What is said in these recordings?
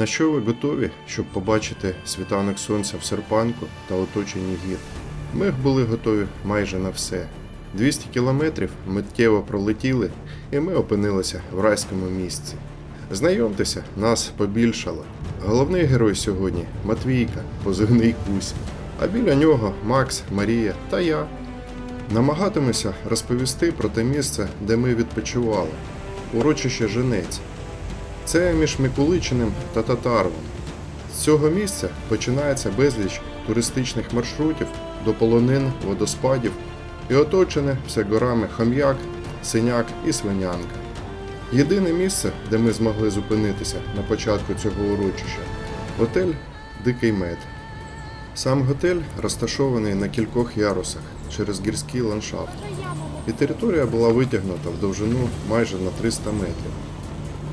На що ви готові, щоб побачити світанок сонця в серпанку та оточенні гір? Ми були готові майже на все. 200 кілометрів миттєво пролетіли, і ми опинилися в райському місці. Знайомтеся, нас побільшало. Головний герой сьогодні Матвійка, позивний Кусь. А біля нього Макс, Марія та я. Намагатимуся розповісти про те місце, де ми відпочивали. Урочище Женець. Це між Микуличиним та Татаровим. З цього місця починається безліч туристичних маршрутів до полонин, водоспадів і оточене все горами Хам'як, Синяк і Свинянка. Єдине місце, де ми змогли зупинитися на початку цього урочища готель Дикий Мед. Сам готель розташований на кількох ярусах через гірський ландшафт, і територія була витягнута в довжину майже на 300 метрів.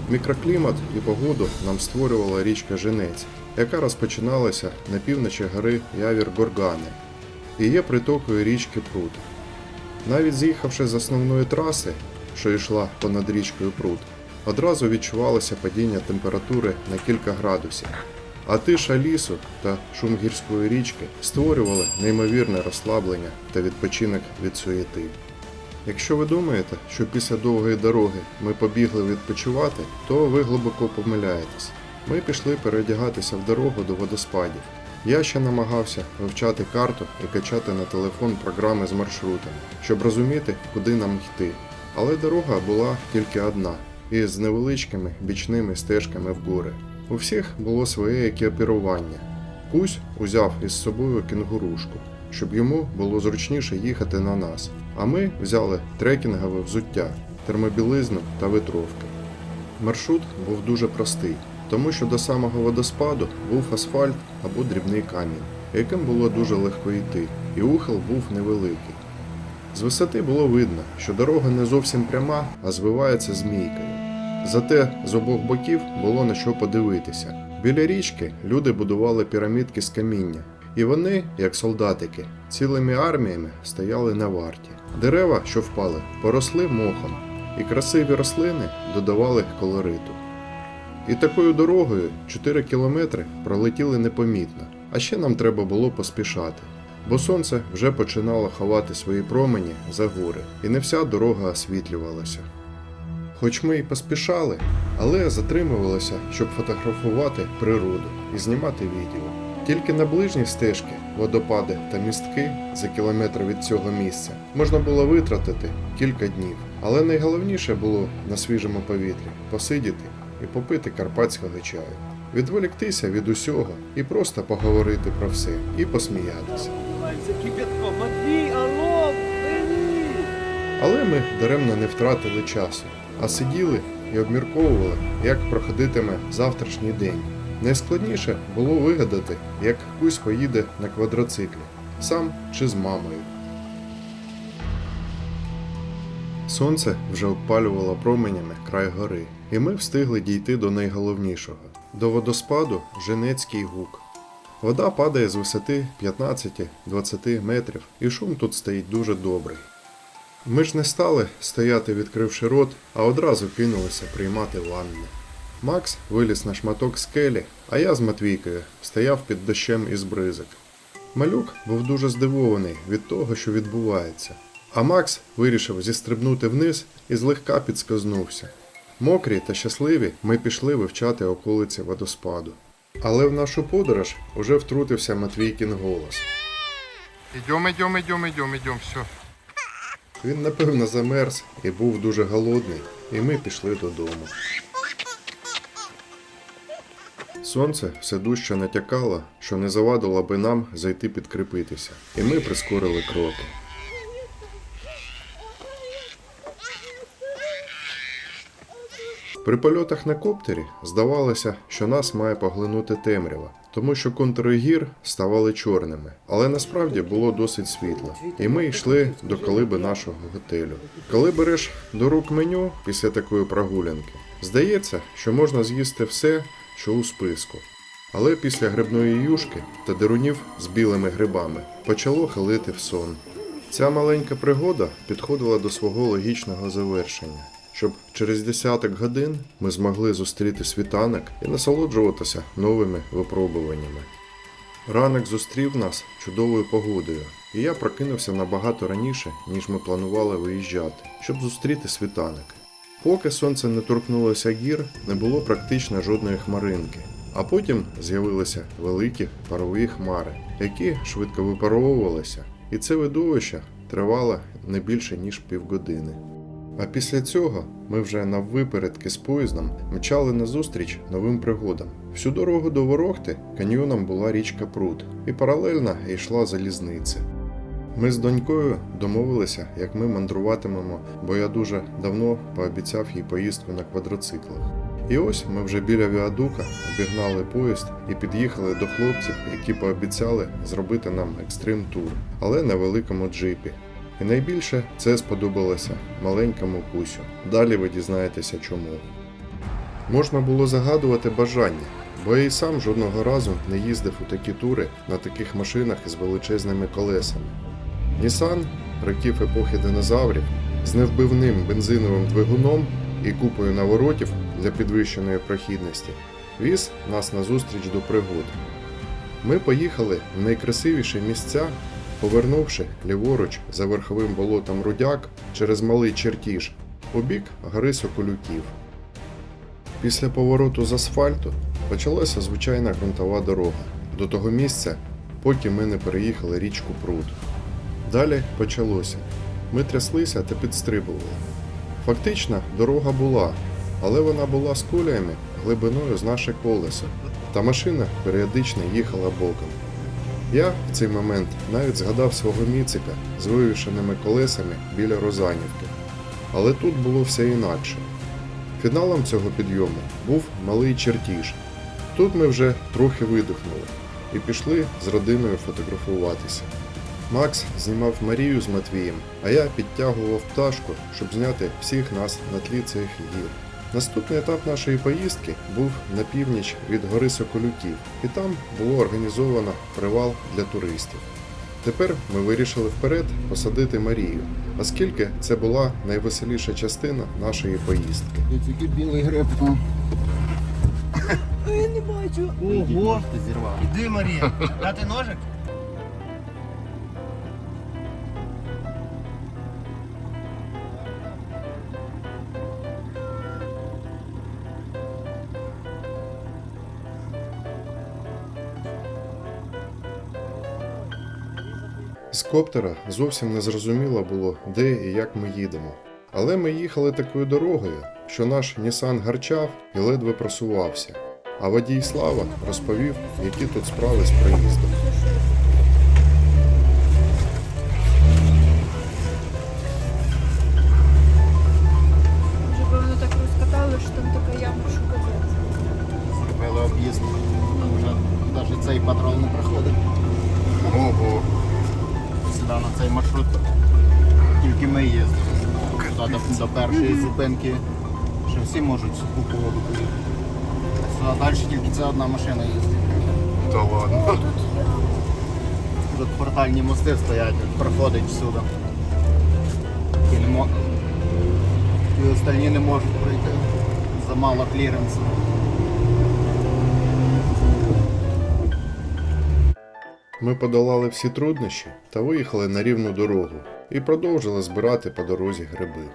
Мікроклімат і погоду нам створювала річка Женець, яка розпочиналася на півночі гори Явір Горгани і є притокою річки Прут. Навіть з'їхавши з основної траси, що йшла понад річкою Прут, одразу відчувалося падіння температури на кілька градусів, а тиша лісу та шум гірської річки створювали неймовірне розслаблення та відпочинок від суєти. Якщо ви думаєте, що після довгої дороги ми побігли відпочивати, то ви глибоко помиляєтесь. Ми пішли переодягатися в дорогу до водоспадів. Я ще намагався вивчати карту і качати на телефон програми з маршрутами, щоб розуміти, куди нам йти. Але дорога була тільки одна, і з невеличкими бічними стежками в гори. У всіх було своє екіпірування. Кусь узяв із собою кінгурушку, щоб йому було зручніше їхати на нас. А ми взяли трекінгове взуття, термобілизну та ветровки. Маршрут був дуже простий, тому що до самого водоспаду був асфальт або дрібний камінь, яким було дуже легко йти, і ухил був невеликий. З висоти було видно, що дорога не зовсім пряма, а звивається змійкою. Зате з обох боків було на що подивитися. Біля річки люди будували пірамідки з каміння, і вони, як солдатики, цілими арміями стояли на варті. Дерева, що впали, поросли мохом, і красиві рослини додавали колориту. І такою дорогою 4 кілометри пролетіли непомітно, а ще нам треба було поспішати, бо сонце вже починало ховати свої промені за гори, і не вся дорога освітлювалася. Хоч ми й поспішали, але затримувалися, щоб фотографувати природу і знімати відео. Тільки на ближні стежки, водопади та містки за кілометр від цього місця можна було витратити кілька днів. Але найголовніше було на свіжому повітрі посидіти і попити карпатського чаю, відволіктися від усього і просто поговорити про все і посміятися. Але ми даремно не втратили часу, а сиділи і обмірковували, як проходитиме завтрашній день. Найскладніше було вигадати, як Кузь поїде на квадроциклі, сам чи з мамою. Сонце вже обпалювало променями край гори, і ми встигли дійти до найголовнішого до водоспаду Женецький гук. Вода падає з висоти 15-20 метрів, і шум тут стоїть дуже добрий. Ми ж не стали стояти, відкривши рот, а одразу кинулися приймати ванни. Макс виліз на шматок скелі, а я з Матвійкою стояв під дощем із бризок. Малюк був дуже здивований від того, що відбувається. А Макс вирішив зістрибнути вниз і злегка підскознувся. Мокрі та щасливі ми пішли вивчати околиці водоспаду. Але в нашу подорож уже втрутився Матвійкін голос. Идем, идем, идем, идем, идем, все. Він напевно замерз і був дуже голодний, і ми пішли додому. Сонце все дужче натякало, що не завадило би нам зайти підкріпитися, і ми прискорили кроки. При польотах на коптері здавалося, що нас має поглинути темрява, тому що контури гір ставали чорними, але насправді було досить світло, і ми йшли до колиби нашого готелю. Коли береш до рук меню після такої прогулянки, здається, що можна з'їсти все, що у списку. Але після грибної юшки та дерунів з білими грибами почало хилити в сон. Ця маленька пригода підходила до свого логічного завершення. Щоб через десяток годин ми змогли зустріти світанок і насолоджуватися новими випробуваннями. Ранок зустрів нас чудовою погодою, і я прокинувся набагато раніше, ніж ми планували виїжджати, щоб зустріти світанок. Поки сонце не торкнулося гір, не було практично жодної хмаринки, а потім з'явилися великі парові хмари, які швидко випаровувалися, і це видовище тривало не більше ніж півгодини. А після цього ми вже наввипередки з поїздом мчали назустріч новим пригодам. Всю дорогу до Ворохти каньйоном була річка Прут, і паралельно йшла залізниця. Ми з донькою домовилися, як ми мандруватимемо, бо я дуже давно пообіцяв їй поїздку на квадроциклах. І ось ми вже біля Віадука обігнали поїзд і під'їхали до хлопців, які пообіцяли зробити нам екстрим тур, але на великому джипі. І найбільше це сподобалося маленькому кусю. Далі ви дізнаєтеся чому. Можна було загадувати бажання, бо я і сам жодного разу не їздив у такі тури на таких машинах із величезними колесами. Нісан років епохи динозаврів з невбивним бензиновим двигуном і купою наворотів для підвищеної прохідності віз нас назустріч до пригод. Ми поїхали в найкрасивіші місця, повернувши ліворуч за верховим болотом Рудяк через малий чертіж у бік гори Соколюків. Після повороту з асфальту почалася звичайна ґрунтова дорога до того місця, поки ми не переїхали річку Пруд. Далі почалося. Ми тряслися та підстрибували. Фактично, дорога була, але вона була з коліями глибиною з наше колесо, та машина періодично їхала боком. Я в цей момент навіть згадав свого міцика з вивішеними колесами біля Розанівки. Але тут було все інакше. Фіналом цього підйому був малий чертіж. Тут ми вже трохи видихнули і пішли з родиною фотографуватися. Макс знімав Марію з Матвієм, а я підтягував пташку, щоб зняти всіх нас на тлі цих гір. Наступний етап нашої поїздки був на північ від гори Соколюків, і там було організовано привал для туристів. Тепер ми вирішили вперед посадити Марію, оскільки це була найвеселіша частина нашої поїздки. Тільки білий гриб. Я не бачу. Ого! Зірвав. Іди, Марія. Дати ножик? Коптера зовсім не зрозуміло було, де і як ми їдемо. Але ми їхали такою дорогою, що наш Нісан гарчав і ледве просувався. А водій Слава розповів, які тут справи з проїздом. Вже певно так розкатали, що там така яма, що капець. Зробили об'їзд. Там вже навіть цей патрол не проходить. Цей маршрут тільки ми їздимо. До, до першої зупинки. Що всі можуть суху погоду поїхати. Сюди далі тільки ця одна машина їздить. Та ладно. Тут портальні мости стоять, проходить всюди. І, не мо... і остальні не можуть пройти. Замало кліренсу. Ми подолали всі труднощі та виїхали на рівну дорогу і продовжили збирати по дорозі гриби.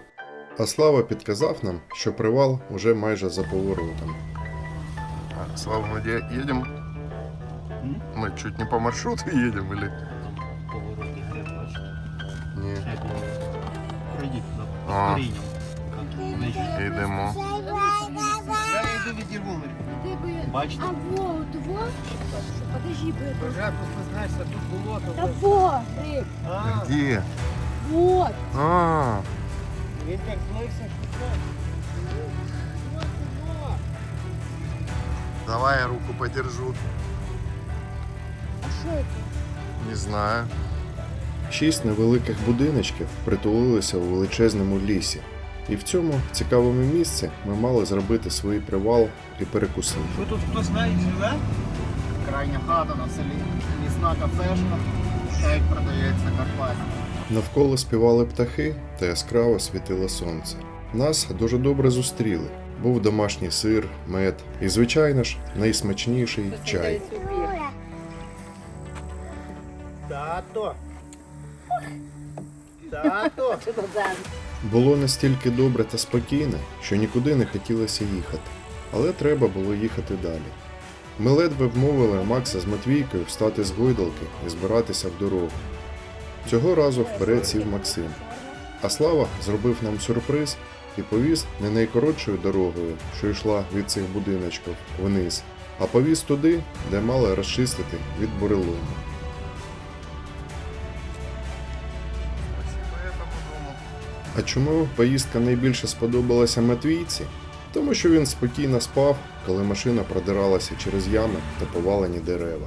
А Слава підказав нам, що привал уже майже за поворотом. Слава, где едем? Мы чуть не по маршруту едем или? Гриб, бачите? Ні. Пройдіть туди. А. корінням. Йдемо. Я йду відірву, Ти би... Бачите? А во, от во? Подожди, би. Вже просто тут болото. Та во, А, Где? вот. А, він так злився, що це. давай я руку подержу. А що це? Не знаю. Шість невеликих будиночків притулилися у величезному лісі, і в цьому цікавому місці ми мали зробити свій привал і перекусити. Що тут хтось навіть живе? Крайня хата на селі. Лісна кафешка. Як продається Карпаті. Навколо співали птахи та яскраво світило сонце. Нас дуже добре зустріли. Був домашній сир, мед і, звичайно ж, найсмачніший чай. Тато. Тато. Було настільки добре та спокійно, що нікуди не хотілося їхати. Але треба було їхати далі. Ми ледве вмовили Макса з Матвійкою встати з гойдалки і збиратися в дорогу. Цього разу вперед сів Максим. А Слава зробив нам сюрприз і повіз не найкоротшою дорогою, що йшла від цих будиночків вниз, а повіз туди, де мали розчистити від бурелому. А чому поїздка найбільше сподобалася Матвійці? Тому що він спокійно спав, коли машина продиралася через ями та повалені дерева.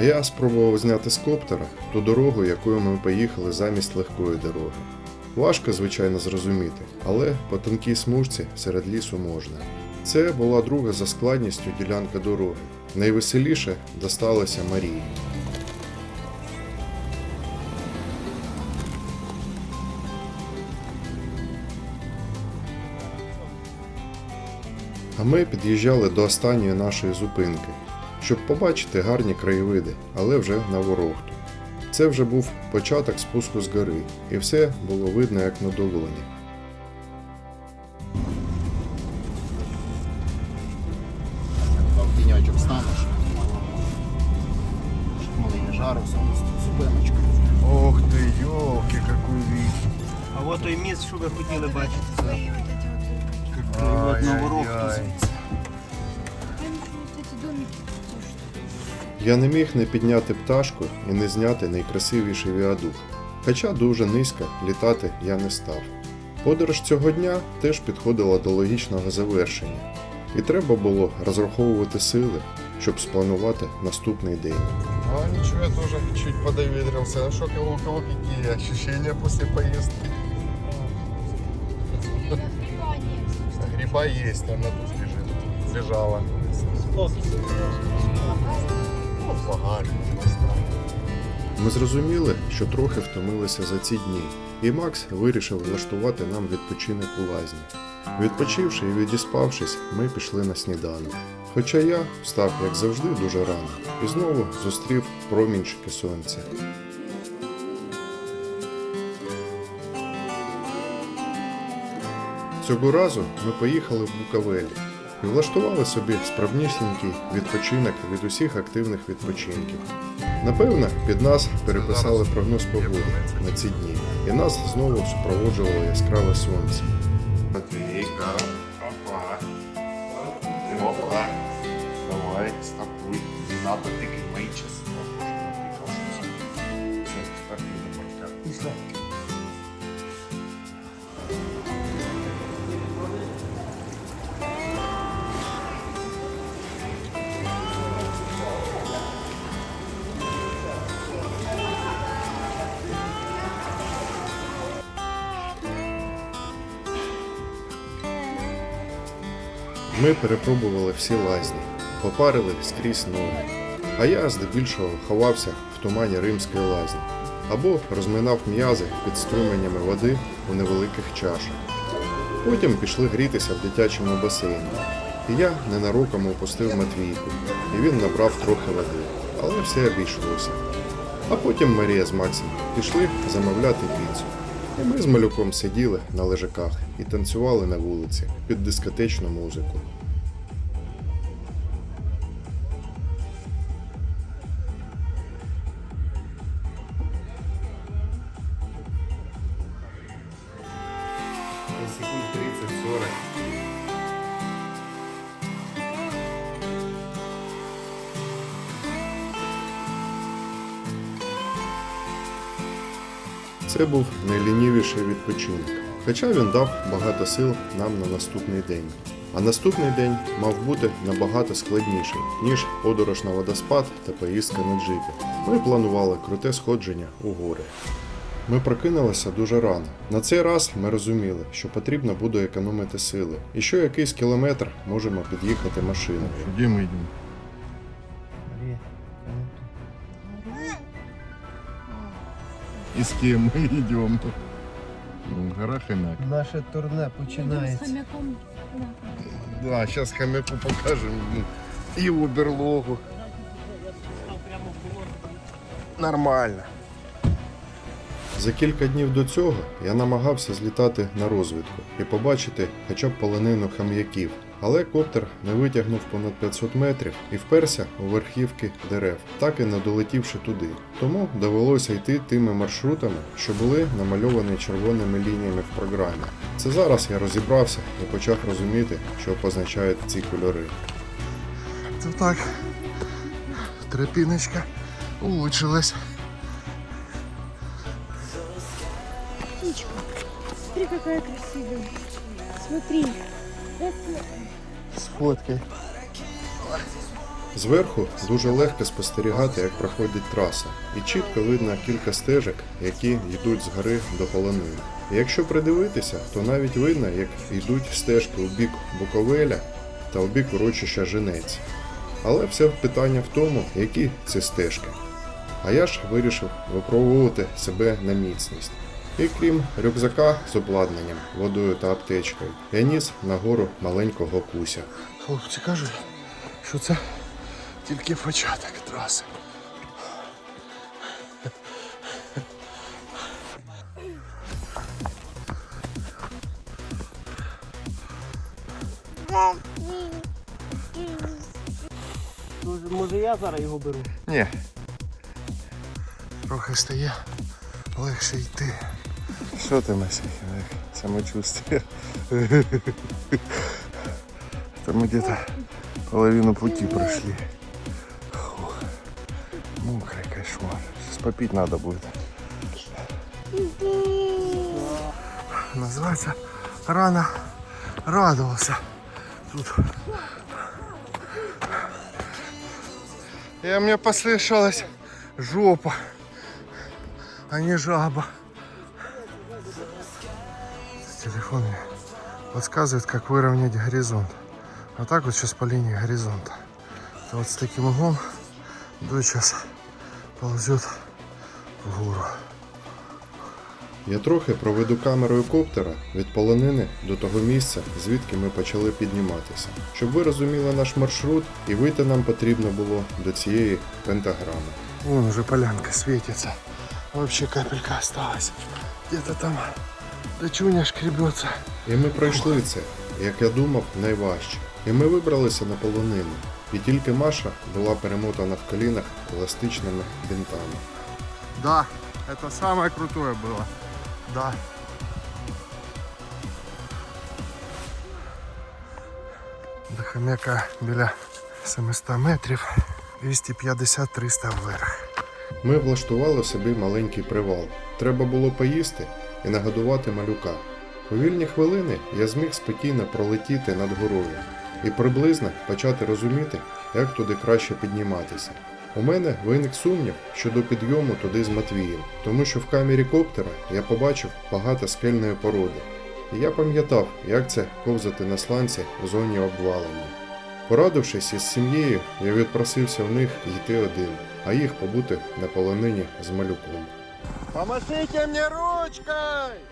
А я спробував зняти з коптера ту дорогу, якою ми поїхали замість легкої дороги. Важко, звичайно, зрозуміти, але по тонкій смужці серед лісу можна. Це була друга за складністю ділянка дороги. Найвеселіше досталося Марії. А ми під'їжджали до останньої нашої зупинки, щоб побачити гарні краєвиди, але вже на ворохту. Це вже був початок спуску з гори, і все було видно як на долоні. В станеш. Щоб малий тут зупиночка. Ох ты, елки, какой вид. А от той міст, що ви хотіли бачити. Я не міг не підняти пташку і не зняти найкрасивіший віадук. Хоча дуже низько літати я не став. Подорож цього дня теж підходила до логічного завершення, і треба було розраховувати сили, щоб спланувати наступний день. А ничего, я тоже чуть подоверился. Ну что, у кого какие ощущения после поездки? Гриба есть, она тут лежит. Лежала. Поставил. Ми зрозуміли, що трохи втомилися за ці дні, і Макс вирішив влаштувати нам відпочинок у лазні. Відпочивши і відіспавшись, ми пішли на сніданок. Хоча я встав, як завжди, дуже рано і знову зустрів промінчики сонця. Цього разу ми поїхали в Буковелі і влаштували собі справнісінький відпочинок від усіх активних відпочинків. Напевно, під нас переписали прогноз погоди на ці дні, і нас знову супроводжувало яскраве сонце. Давай, стартуй. Не надо тыкать мои часы. Ми перепробували всі лазні, попарили скрізь ноги. А я здебільшого ховався в тумані римської лазні або розминав м'язи під струменями води у невеликих чашах. Потім пішли грітися в дитячому басейні. І я ненароком опустив Матвійку, і він набрав трохи води, але все обійшлося. А потім Марія з Максом пішли замовляти піцу. Ми з малюком сиділи на лежаках і танцювали на вулиці під дискотечну музику. Це був найлінівіший відпочинок, хоча він дав багато сил нам на наступний день. А наступний день мав бути набагато складніший, ніж подорож на водоспад та поїздка на джипі. Ми планували круте сходження у гори. Ми прокинулися дуже рано. На цей раз ми розуміли, що потрібно буде економити сили, і що якийсь кілометр можемо під'їхати машиною. Где мы идем? И с кем мы идем? Ну, Гора хомяк. Наше турне починається. хомяком. Да, сейчас хомяку покажем ну, его берлогу. Нормально. За кілька днів до цього я намагався злітати на розвідку і побачити хоча б полонину хам'яків. Але коптер не витягнув понад 500 метрів і вперся у верхівки дерев, так і не долетівши туди. Тому довелося йти тими маршрутами, що були намальовані червоними лініями в програмі. Це зараз я розібрався і почав розуміти, що позначають ці кольори. Это так. Тропиночка улучшилась. Смотри, какая красивая. Смотри. С фоткой. Зверху дуже легко спостерігати, як проходить траса, і чітко видно кілька стежок, які йдуть з гори до полонини. Якщо придивитися, то навіть видно, як йдуть стежки у бік Буковеля та у бік урочища Женець. Але все питання в тому, які це стежки. А я ж вирішив випробувати себе на міцність. І крім рюкзака з обладнанням, водою та аптечкою, я ніс нагору маленького куся. Хлопці кажуть, що це тільки початок траси. Може я зараз його беру? Ні. Трохи стає легше йти. Що ти Масі, як самочувствие? Та ми где-то половину пути прошли. Мокрый кошмар. Сейчас попить надо будет. Называется рано радовался. Тут. И мне послышалась жопа, а не жаба. Подсказывает, как выровнять горизонт. Вот так вот сейчас по линии горизонта. То вот с таким углом дочь сейчас ползет в гору. Я трохи проведу камерою коптера від полонини до того місця, звідки ми почали підніматися. Щоб ви розуміли наш маршрут, і вийти нам потрібно було до цієї пентаграми. Вон уже полянка светится. Вообще капелька осталась. Где-то там дочуня шкребется. І ми пройшли це, як я думав, найважче. І ми вибралися на полонину. І тільки Маша була перемотана в колінах еластичними бинтами. Да, это самое крутое было. Да. До хомяка біля 700 метрів, 250-300 вверх. Ми влаштували собі маленький привал. Треба було поїсти і нагодувати малюка. У вільні хвилини я зміг спокійно пролетіти над горою і приблизно почати розуміти, як туди краще підніматися. У мене виник сумнів щодо підйому туди з Матвієм, тому що в камері коптера я побачив багато скельної породи. І я пам'ятав, як це ковзати на сланці в зоні обвалення. Порадившись із сім'єю, я відпросився в них йти один, а їх побути на полонині з малюком. Помогите мне ручкой!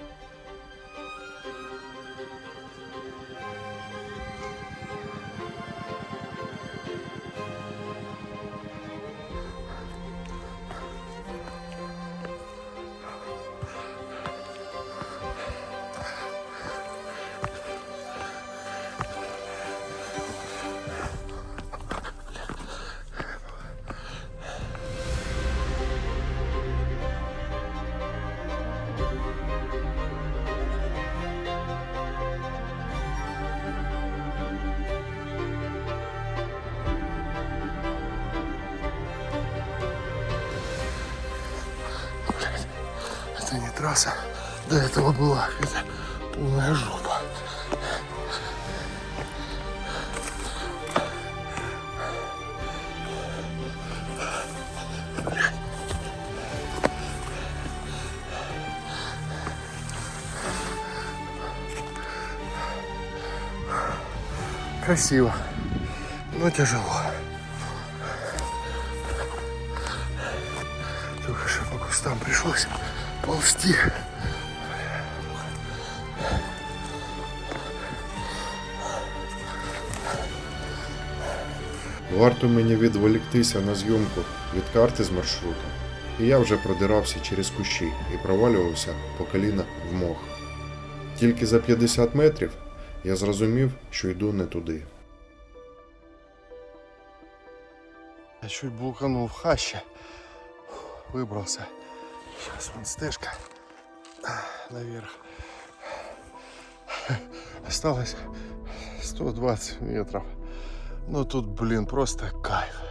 раз до этого была это полная жопа. Красиво, но тяжело. Варто мені відволіктися на зйомку від карти з маршрутом, і я вже продирався через кущі і провалювався по коліна в мох. Тільки за 50 метрів я зрозумів, що йду не туди. Я чуть блуканул в хаще. Выбрался. Сейчас вон стежка наверх. Осталось 120 метров. Ну тут, блин, просто кайф.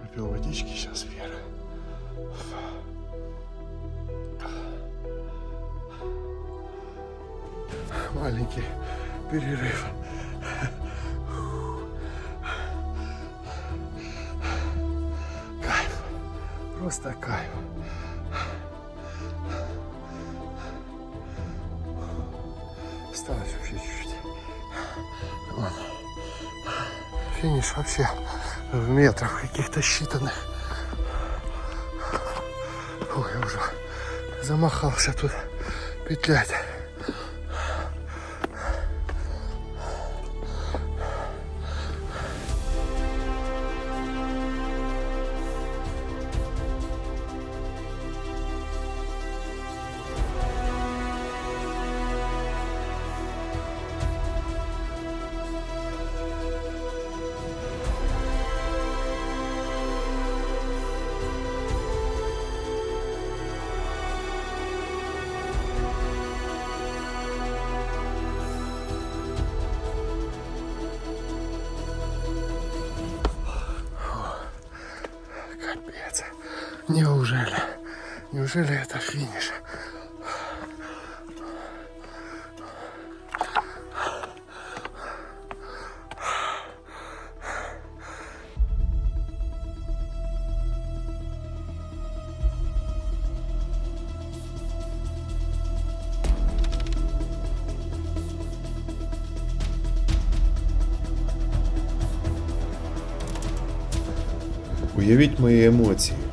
Выпил водички сейчас вверх. Маленький перерыв. Кайф. Просто кайф. Финиш вообще в метрах каких-то считанных. Ой, я уже замахался тут петлять. Неужели это финиш? Уявіть мої емоції.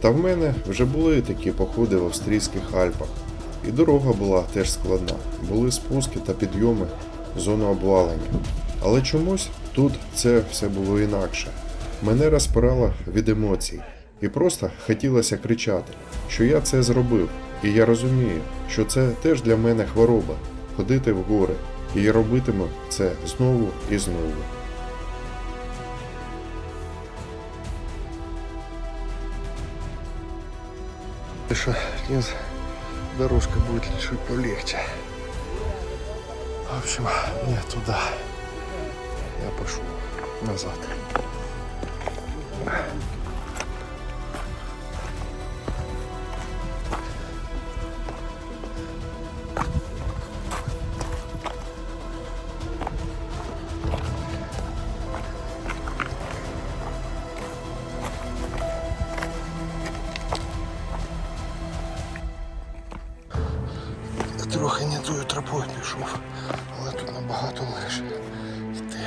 Та в мене вже були такі походи в австрійських Альпах. І дорога була теж складна. Були спуски та підйоми в зону обвалення. Але чомусь тут це все було інакше. Мене розпирало від емоцій. І просто хотілося кричати, що я це зробив. І я розумію, що це теж для мене хвороба ходити в гори. І я робитиму це знову і знову. Что, вниз дорожка будет чуть полегче. В общем, мне туда. Я пошел назад. Трохи не тою тропою пішов, але тут набагато легше йти.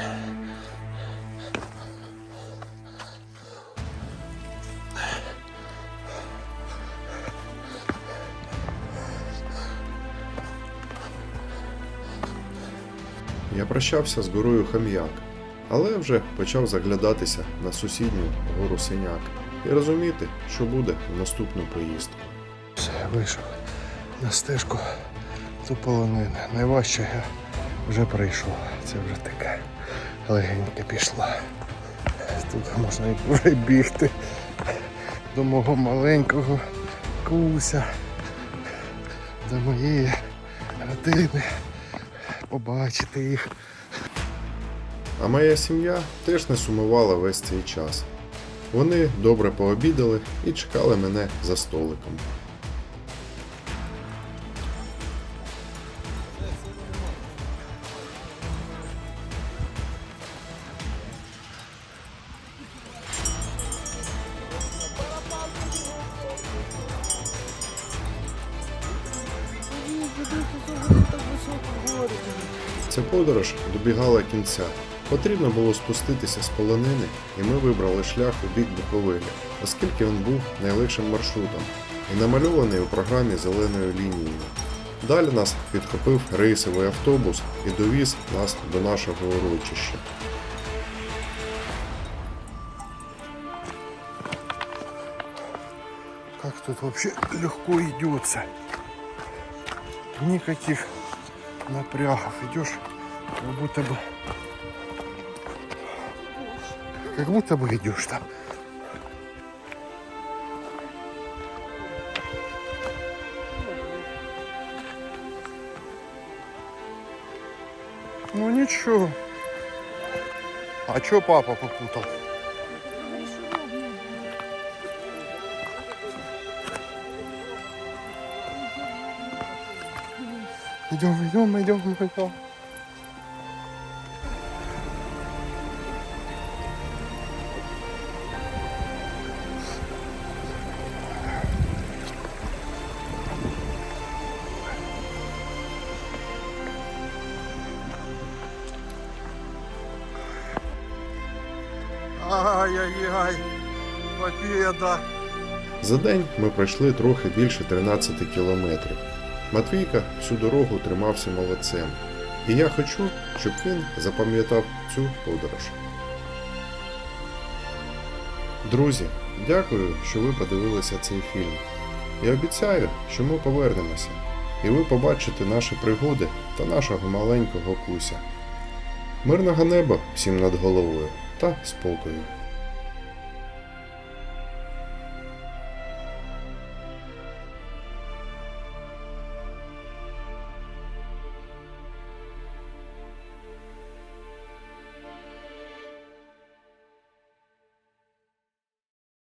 Я прощався з горою Хам'як, але вже почав заглядатися на сусідню гору Синяк і розуміти, що буде в наступну поїздку. Все, вийшов на стежку полонини. Найважче я вже пройшов. Це вже таке легеньке пішло. Тут можна і вже бігти до мого маленького куся, до моєї родини, побачити їх. А моя сім'я теж не сумувала весь цей час. Вони добре пообідали і чекали мене за столиком. Подорож добігала кінця. Потрібно було спуститися з полонини, і ми вибрали шлях у бік Буковелі, оскільки він був найлегшим маршрутом і намальований у програмі зеленою лінією. Далі нас підхопив рейсовий автобус і довіз нас до нашого урочища. Как тут вообще легко идется. Никаких напрягов. Идешь, как будто бы... Как будто бы идешь там. Ну ничего. А чё папа попутал? Идем, идем, идем, идем. Ай-яй-яй, победа. За день ми пройшли трохи більше 13 кілометрів. Матвійка всю дорогу тримався молодцем. І я хочу, щоб він запам'ятав цю подорож. Друзі, дякую, що ви подивилися цей фільм. Я обіцяю, що ми повернемося, і ви побачите наші пригоди та нашого маленького куся. Мирного неба всім над головою та спокою.